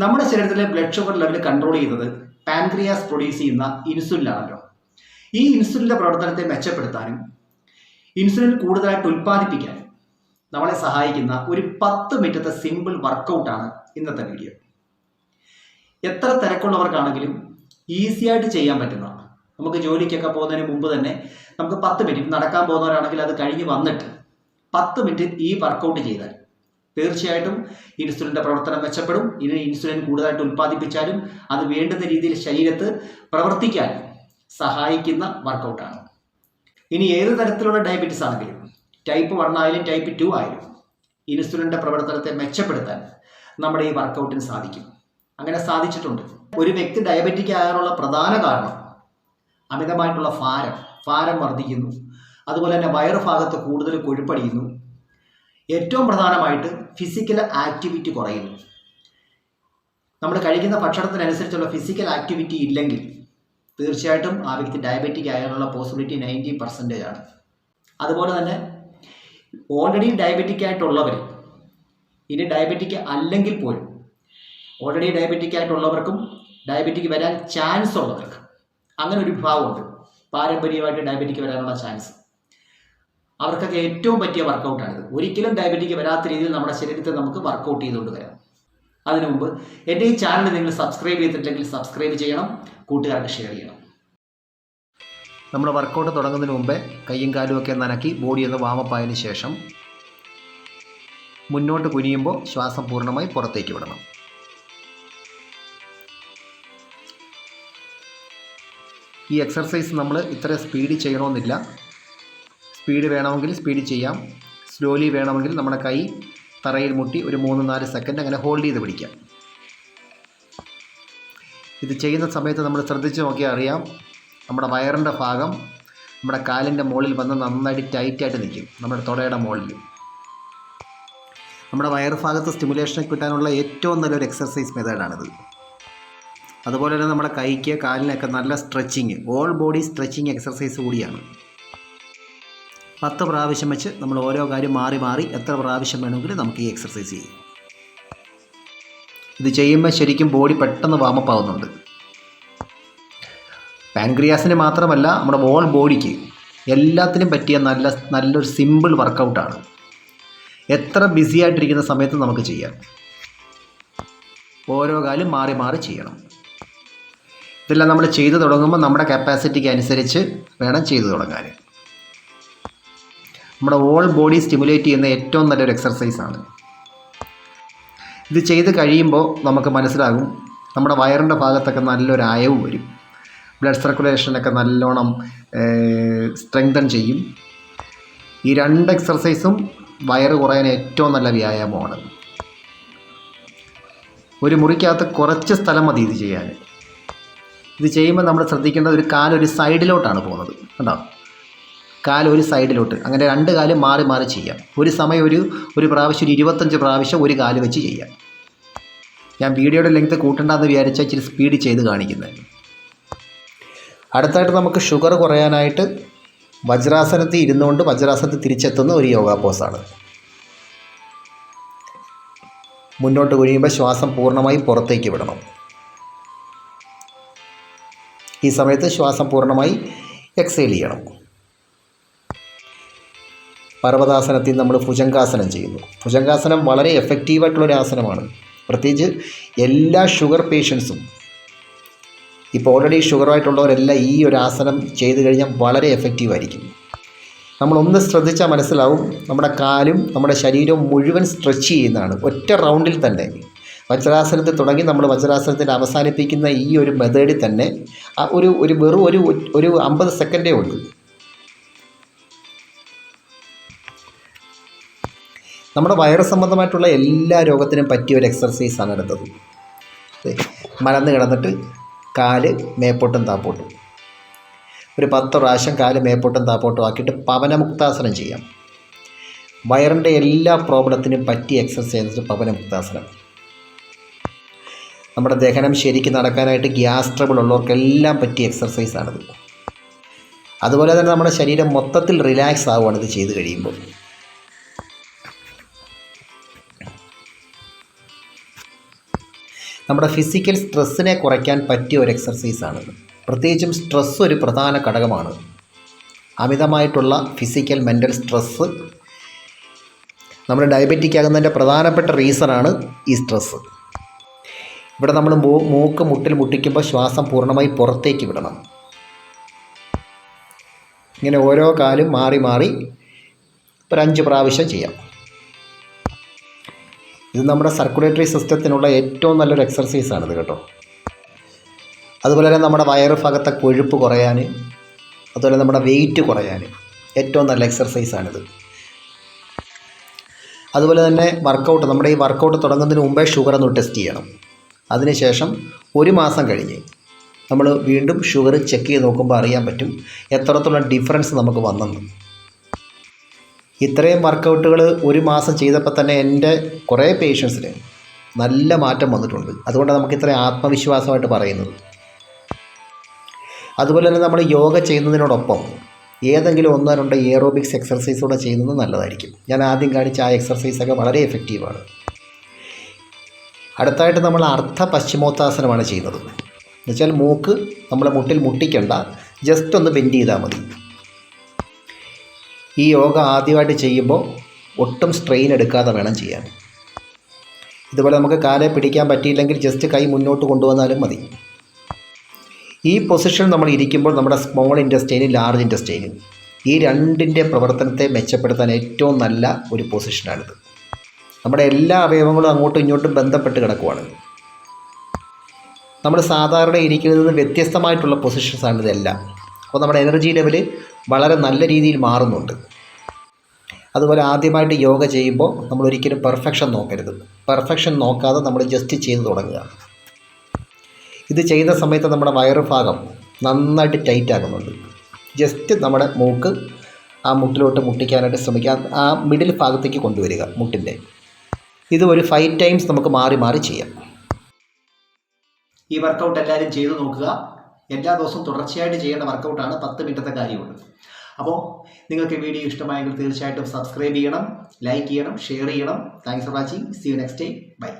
നമ്മുടെ ശരീരത്തിലെ blood sugar level control ചെയ്യുന്നത് പാൻക്രിയാസ് പ്രൊഡ്യൂസ് ചെയ്യുന്ന ഇൻസുലിനാണല്ലോ ഈ ഇൻസുലിന്റെ പ്രവർത്തനത്തെ മെച്ചപ്പെടുത്താനും ഇൻസുലിൻ കൂടുതലായിട്ട് ഉൽപ്പാദിപ്പിക്കാനും നമ്മളെ സഹായിക്കുന്ന ഒരു പത്ത് മിനിറ്റത്തെ സിമ്പിൾ വർക്കൗട്ടാണ് ഇന്നത്തെ വീഡിയോ എത്ര തിരക്കുള്ളവർക്കാണെങ്കിലും ഈസി ആയിട്ട് ചെയ്യാൻ പറ്റുന്നതാണ് നമുക്ക് ജോലിക്കൊക്കെ പോകുന്നതിന് മുമ്പ് തന്നെ നമുക്ക് പത്ത് മിനിറ്റ് നടക്കാൻ പോകുന്നവരാണെങ്കിൽ അത് കഴിഞ്ഞ് വന്നിട്ട് പത്ത് മിനിറ്റ് ഈ വർക്കൗട്ട് ചെയ്താൽ തീർച്ചയായിട്ടും ഇൻസുലിന്റെ പ്രവർത്തനം മെച്ചപ്പെടും. ഇനി ഇൻസുലിൻ കൂടുതലായിട്ട് ഉൽപ്പാദിപ്പിച്ചാലും അത് വേണ്ടുന്ന രീതിയിൽ ശരീരത്ത് പ്രവർത്തിക്കാൻ സഹായിക്കുന്ന വർക്കൗട്ടാണ്. ഇനി ഏത് തരത്തിലുള്ള ഡയബറ്റീസ് ആണെങ്കിലും ടൈപ്പ് വൺ ആയാലും ടൈപ്പ് ടു ആയാലും ഇൻസുലിന്റെ പ്രവർത്തനത്തെ മെച്ചപ്പെടുത്താൻ നമ്മുടെ ഈ വർക്കൗട്ടിന് സാധിക്കും. അങ്ങനെ സാധിച്ചിട്ടുണ്ട്. ഒരു വ്യക്തി ഡയബറ്റിക് ആകാനുള്ള പ്രധാന കാരണം അമിതമായിട്ടുള്ള ഭാരം ഭാരം വർദ്ധിക്കുന്നു. അതുപോലെ തന്നെ വയറുഭാഗത്ത് കൂടുതൽ കൊഴുപ്പടിയുന്നു. ഏറ്റവും പ്രധാനമായിട്ട് ഫിസിക്കൽ ആക്ടിവിറ്റി കുറയുന്നു. നമ്മൾ കഴിക്കുന്ന ഭക്ഷണത്തിനനുസരിച്ചുള്ള ഫിസിക്കൽ ആക്ടിവിറ്റി ഇല്ലെങ്കിൽ തീർച്ചയായിട്ടും ആ വ്യക്തി ഡയബറ്റിക് ആകാനുള്ള പോസിബിലിറ്റി നയന്റി പെർസെന്റേജ് ആണ്. അതുപോലെ തന്നെ ഓൾറെഡി ഡയബറ്റിക് ആയിട്ടുള്ളവർ ഇനി ഡയബറ്റിക് അല്ലെങ്കിൽ പോലും ഓൾറെഡി ഡയബറ്റിക് ആയിട്ടുള്ളവർക്കും ഡയബറ്റിക് വരാൻ ചാൻസ് ഉള്ളവർക്ക് അങ്ങനെ ഒരു വിഭാഗമുണ്ട്. പാരമ്പര്യമായിട്ട് ഡയബറ്റിക് വരാനുള്ള ചാൻസ് അവർക്കൊക്കെ ഏറ്റവും പറ്റിയ വർക്കൗട്ടാണിത് ഒരിക്കലും ഡയബറ്റിക് വരാത്ത രീതിയിൽ നമ്മുടെ ശരീരത്തെ നമുക്ക് വർക്കൗട്ട് ചെയ്തുകൊണ്ട് വരാം. അതിനു മുമ്പ് എന്റെ ഈ ചാനൽ നിങ്ങൾ സബ്സ്ക്രൈബ് ചെയ്തിട്ടുണ്ടെങ്കിൽ സബ്സ്ക്രൈബ് ചെയ്യണം കൂട്ടുകാർക്ക് ഷെയർ ചെയ്യണം. നമ്മൾ വർക്കൗട്ട് തുടങ്ങുന്നതിന് മുമ്പേ കയ്യും കാലും ഒക്കെ നനക്കി ബോഡി ഒന്ന് വാമപ്പ് ആയതിനു ശേഷം മുന്നോട്ട് കുനിയുമ്പോൾ ശ്വാസം പൂർണമായി പുറത്തേക്ക് വിടണം. ഈ എക്സർസൈസ് നമ്മൾ ഇത്ര സ്പീഡിൽ ചെയ്യണമെന്നില്ല സ്പീഡ് വേണമെങ്കിൽ സ്പീഡ് ചെയ്യാം. സ്ലോലി വേണമെങ്കിൽ നമ്മുടെ കൈ തറയിൽ മുട്ടി ഒരു മൂന്ന് നാല് സെക്കൻഡ് അങ്ങനെ ഹോൾഡ് ചെയ്ത് പിടിക്കാം. ഇത് ചെയ്യുന്ന സമയത്ത് നമ്മൾ ശ്രദ്ധിച്ച് നോക്കിയാൽ അറിയാം. നമ്മുടെ വയറിന്റെ ഭാഗം നമ്മുടെ കാലിന്റെ മുകളിൽ വന്ന് നന്നായിട്ട് ടൈറ്റായിട്ട് നിൽക്കും. നമ്മുടെ തുടയുടെ മുകളിൽ. നമ്മുടെ വയർ ഭാഗത്ത് സ്റ്റിമുലേഷൻ കിട്ടാനുള്ള ഏറ്റവും നല്ലൊരു എക്സർസൈസ് മെത്തേഡാണിത് അതുപോലെ തന്നെ നമ്മുടെ കൈക്ക് കാലിനൊക്കെ നല്ല stretching all body stretching exercise കൂടിയാണ്. പത്ത് പ്രാവശ്യം വെച്ച് നമ്മൾ ഓരോ കാര്യം മാറി മാറി എത്ര പ്രാവശ്യം വേണമെങ്കിലും നമുക്ക് ഈ എക്സർസൈസ് ചെയ്യാം. ഇത് ചെയ്യുമ്പോൾ ശരിക്കും ബോഡി പെട്ടെന്ന് വാമപ്പ് ആവുന്നുണ്ട്. പാൻക്രിയാസിന് മാത്രമല്ല നമ്മുടെ ഓൾ ബോഡിക്ക് എല്ലാത്തിനും പറ്റിയ നല്ല നല്ലൊരു സിമ്പിൾ വർക്കൗട്ടാണ് എത്ര ബിസി ആയിട്ടിരിക്കുന്ന സമയത്ത് നമുക്ക് ചെയ്യാം. ഓരോ കാലും മാറി മാറി ചെയ്യണം. ഇതെല്ലാം നമ്മൾ ചെയ്തു തുടങ്ങുമ്പോൾ നമ്മുടെ കപ്പാസിറ്റിക്ക് അനുസരിച്ച് വേണം ചെയ്തു തുടങ്ങാൻ. നമ്മുടെ ഓൾ ബോഡി സ്റ്റിമുലേറ്റ് ചെയ്യുന്ന ഏറ്റവും നല്ലൊരു എക്സർസൈസാണ് ഇത് ചെയ്ത് കഴിയുമ്പോൾ നമുക്ക് മനസ്സിലാകും നമ്മുടെ വയറിന്റെ ഭാഗത്തൊക്കെ നല്ലൊരു അയവ് വരും. ബ്ലഡ് സർക്കുലേഷനൊക്കെ നല്ലോണം സ്ട്രെങ്തൻ ചെയ്യും. ഈ രണ്ട് എക്സർസൈസും വയറ് കുറയാൻ ഏറ്റവും നല്ല വ്യായാമമാണ്. ഒരു മുറിക്കകത്ത് കുറച്ച് സ്ഥലം മതി ഇത് ചെയ്യാൻ. ഇത് ചെയ്യുമ്പോൾ നമ്മൾ ശ്രദ്ധിക്കേണ്ടത് ഒരു കാലൊരു സൈഡിലോട്ടാണ് പോകുന്നത്. കണ്ടോ? കാൽ ഒരു സൈഡിലോട്ട്. അങ്ങനെ രണ്ട് കാൽ മാറി മാറി ചെയ്യാം. ഒരു സമയം ഒരു ഒരു പ്രാവശ്യം ഒരു ഇരുപത്തഞ്ച് പ്രാവശ്യം ഒരു കാൽ വെച്ച് ചെയ്യാം. ഞാൻ വീഡിയോയുടെ ലെങ്ത് കൂട്ടണ്ടെന്ന് വിചാരിച്ചാൽ ഇച്ചിരി സ്പീഡ് ചെയ്ത് കാണിക്കുന്നത് അടുത്തായിട്ട് നമുക്ക് ഷുഗർ കുറയാനായിട്ട് വജ്രാസനത്തിൽ ഇരുന്നുകൊണ്ട് വജ്രാസനത്തിൽ തിരിച്ചെത്തുന്ന ഒരു യോഗ പോസാണ് മുന്നോട്ട് കുഴിയുമ്പോൾ ശ്വാസം പൂർണമായി പുറത്തേക്ക് വിടണം. ഈ സമയത്ത് ശ്വാസം പൂർണമായി എക്സൈൽ ചെയ്യണം. പർവതാസനത്തിൽ നമ്മൾ ഭുജങ്കാസനം ചെയ്യുന്നു. ഭുജങ്കാസനം വളരെ എഫക്റ്റീവായിട്ടുള്ളൊരു ആസനമാണ്. പ്രത്യേകിച്ച് എല്ലാ ഷുഗർ പേഷ്യൻസും ഇപ്പോൾ ഓൾറെഡി ഷുഗറായിട്ടുള്ളവരെല്ലാം ഈ ഒരു ആസനം ചെയ്തു കഴിഞ്ഞാൽ വളരെ എഫക്റ്റീവായിരിക്കും നമ്മളൊന്ന് ശ്രദ്ധിച്ചാൽ മനസ്സിലാവും നമ്മുടെ കാലും നമ്മുടെ ശരീരവും മുഴുവൻ സ്ട്രെച്ച് ചെയ്യുന്നതാണ്. ഒറ്റ റൗണ്ടിൽ തന്നെ. വജ്രാസനത്തിൽ തുടങ്ങി നമ്മൾ വജ്രാസനത്തിൽ അവസാനിപ്പിക്കുന്ന ഈ ഒരു മെത്തേഡിൽ തന്നെ ഒരു ഒരു വെറും ഒരു ഒരു അമ്പത് സെക്കൻഡേ ഉള്ളൂ. നമ്മുടെ വയറ് സംബന്ധമായിട്ടുള്ള എല്ലാ രോഗത്തിനും പറ്റിയ ഒരു എക്സർസൈസാണ് എടുത്തത്. മലന്ന് കിടന്നിട്ട് കാൽ മേപ്പോട്ടും താപ്പോട്ടും. ഒരു പത്ത് പ്രാവശ്യം കാൽ മേപ്പോട്ടും താപ്പോട്ടും ആക്കിയിട്ട് പവനമുക്താസനം ചെയ്യാം. വയറിന്റെ എല്ലാ പ്രോബ്ലത്തിനും പറ്റിയ എക്സർസൈസ് പവനമുക്താസനം. നമ്മുടെ ദഹനം ശരിക്കും നടക്കാനായിട്ട് ഗ്യാസ് ട്രബിൾ ഉള്ളവർക്കെല്ലാം പറ്റിയ എക്സർസൈസാണിത് അതുപോലെ തന്നെ നമ്മുടെ ശരീരം മൊത്തത്തിൽ റിലാക്സ് ആവുകയാണ് ഇത് ചെയ്ത് കഴിയുമ്പോൾ. നമ്മുടെ ഫിസിക്കൽ സ്ട്രെസ്സിനെ കുറയ്ക്കാൻ പറ്റിയ ഒരു എക്സർസൈസാണ് പ്രത്യേകിച്ചും സ്ട്രെസ് ഒരു പ്രധാന ഘടകമാണ്. അമിതമായിട്ടുള്ള ഫിസിക്കൽ മെന്റൽ സ്ട്രെസ്സ് നമ്മൾ ഡയബറ്റിക് ആകുന്നതിന്റെ പ്രധാനപ്പെട്ട റീസണാണ് ഈ സ്ട്രെസ്സ് ഇവിടെ നമ്മൾ മൂക്ക് മുട്ടിൽ മുട്ടിക്കുമ്പോൾ ശ്വാസം പൂർണമായി പുറത്തേക്ക് വിടണം. ഇങ്ങനെ ഓരോ കാലും മാറി മാറി ഒരു അഞ്ച് പ്രാവശ്യം ചെയ്യാം. ഇത് നമ്മുടെ സർക്കുലേറ്ററി സിസ്റ്റത്തിനുള്ള ഏറ്റവും നല്ലൊരു എക്സർസൈസാണിത് കേട്ടോ. അതുപോലെ തന്നെ നമ്മുടെ വയറ് ഭാഗത്തെ കൊഴുപ്പ് കുറയാൻ അതുപോലെ നമ്മുടെ വെയിറ്റ് കുറയാൻ ഏറ്റവും നല്ല എക്സർസൈസാണിത് അതുപോലെ തന്നെ വർക്കൗട്ട് നമ്മുടെ ഈ വർക്കൗട്ട് തുടങ്ങുന്നതിന് മുമ്പേ ഷുഗർ ഒന്ന് ടെസ്റ്റ് ചെയ്യണം. അതിനുശേഷം ഒരു മാസം കഴിഞ്ഞ് നമ്മൾ വീണ്ടും ഷുഗർ ചെക്ക് ചെയ്ത് നോക്കുമ്പോൾ അറിയാൻ പറ്റും എത്രത്തോളം ഡിഫറൻസ് നമുക്ക് വന്നെന്ന്. ഇത്രയും വർക്കൗട്ടുകൾ ഒരു മാസം ചെയ്തപ്പോൾ തന്നെ എന്റെ കുറേ പേഷ്യൻസിന് നല്ല മാറ്റം വന്നിട്ടുണ്ട്. അതുകൊണ്ടാണ് നമുക്ക് ഇത്രയും ആത്മവിശ്വാസമായിട്ട് പറയുന്നത്. അതുപോലെ തന്നെ നമ്മൾ യോഗ ചെയ്യുന്നതിനോടൊപ്പം ഏതെങ്കിലും ഒന്നോ രണ്ടോ എയറോബിക്സ് എക്സർസൈസ് കൂടെ ചെയ്യുന്നത് നല്ലതായിരിക്കും. ഞാൻ ആദ്യം കാണിച്ച ആ എക്സർസൈസൊക്കെ വളരെ എഫക്റ്റീവാണ് അടുത്തായിട്ട് നമ്മൾ അർദ്ധ പശ്ചിമോത്താസനമാണ് ചെയ്യുന്നത്. എന്നുവെച്ചാൽ മൂക്ക് നമ്മളെ മുട്ടിൽ മുട്ടിക്കണ്ട ജസ്റ്റ് ഒന്ന് ബെൻഡ് ചെയ്താൽ മതി. ഈ യോഗ ആദ്യമായിട്ട് ചെയ്യുമ്പോൾ ഒട്ടും സ്ട്രെയിൻ എടുക്കാതെ വേണം ചെയ്യാൻ. ഇതുപോലെ നമുക്ക് കാലെ പിടിക്കാൻ പറ്റിയില്ലെങ്കിൽ ജസ്റ്റ് കൈ മുന്നോട്ട് കൊണ്ടുവന്നാലും മതി. ഈ പൊസിഷൻ നമ്മൾ ഇരിക്കുമ്പോൾ നമ്മുടെ സ്മോൾ ഇൻഡസ്റ്റൈനും ലാർജ് ഇൻഡസ്റ്റൈനും ഈ രണ്ടിന്റെ പ്രവർത്തനത്തെ മെച്ചപ്പെടുത്താൻ ഏറ്റവും നല്ല ഒരു പൊസിഷനാണിത് നമ്മുടെ എല്ലാ അവയവങ്ങളും അങ്ങോട്ടും ഇങ്ങോട്ടും ബന്ധപ്പെട്ട് കിടക്കുവാണ്. നമ്മൾ സാധാരണ ഇരിക്കുന്നതിൽ നിന്ന് വ്യത്യസ്തമായിട്ടുള്ള പൊസിഷൻസാണ് ഇതെല്ലാം. അപ്പോൾ നമ്മുടെ എനർജി ലെവൽ വളരെ നല്ല രീതിയിൽ മാറുന്നുണ്ട്. അതുപോലെ ആദ്യമായിട്ട് യോഗ ചെയ്യുമ്പോൾ നമ്മൾ ഒരിക്കലും പെർഫെക്ഷൻ നോക്കരുത്. പെർഫെക്ഷൻ നോക്കാതെ നമ്മൾ ജസ്റ്റ് ചെയ്ത് തുടങ്ങുക. ഇത് ചെയ്യുന്ന സമയത്ത് നമ്മുടെ വയറ് ഭാഗം നന്നായിട്ട് ടൈറ്റ് ആകുന്നുണ്ട്. ജസ്റ്റ് നമ്മുടെ മൂക്ക് ആ മുട്ടിലോട്ട് മുട്ടിക്കാനായിട്ട് ശ്രമിക്കുക. ആ മിഡിൽ ഭാഗത്തേക്ക് കൊണ്ടുവരിക മുട്ടിന്റെ. ഇത് ഒരു ഫൈവ് ടൈംസ് നമുക്ക് മാറി മാറി ചെയ്യാം. ഈ വർക്കൗട്ട് എല്ലാവരും ചെയ്തു നോക്കുക. എല്ലാ ദിവസവും തുടർച്ചയായിട്ട് ചെയ്യേണ്ട വർക്കൗട്ടാണ് പത്ത് മിനിറ്റത്തെ കാര്യമുണ്ട് അപ്പോൾ നിങ്ങൾക്ക് വീഡിയോ ഇഷ്ടമായെങ്കിൽ തീർച്ചയായിട്ടും സബ്സ്ക്രൈബ് ചെയ്യണം ലൈക്ക് ചെയ്യണം ഷെയർ ചെയ്യണം. Thanks for watching see you next day bye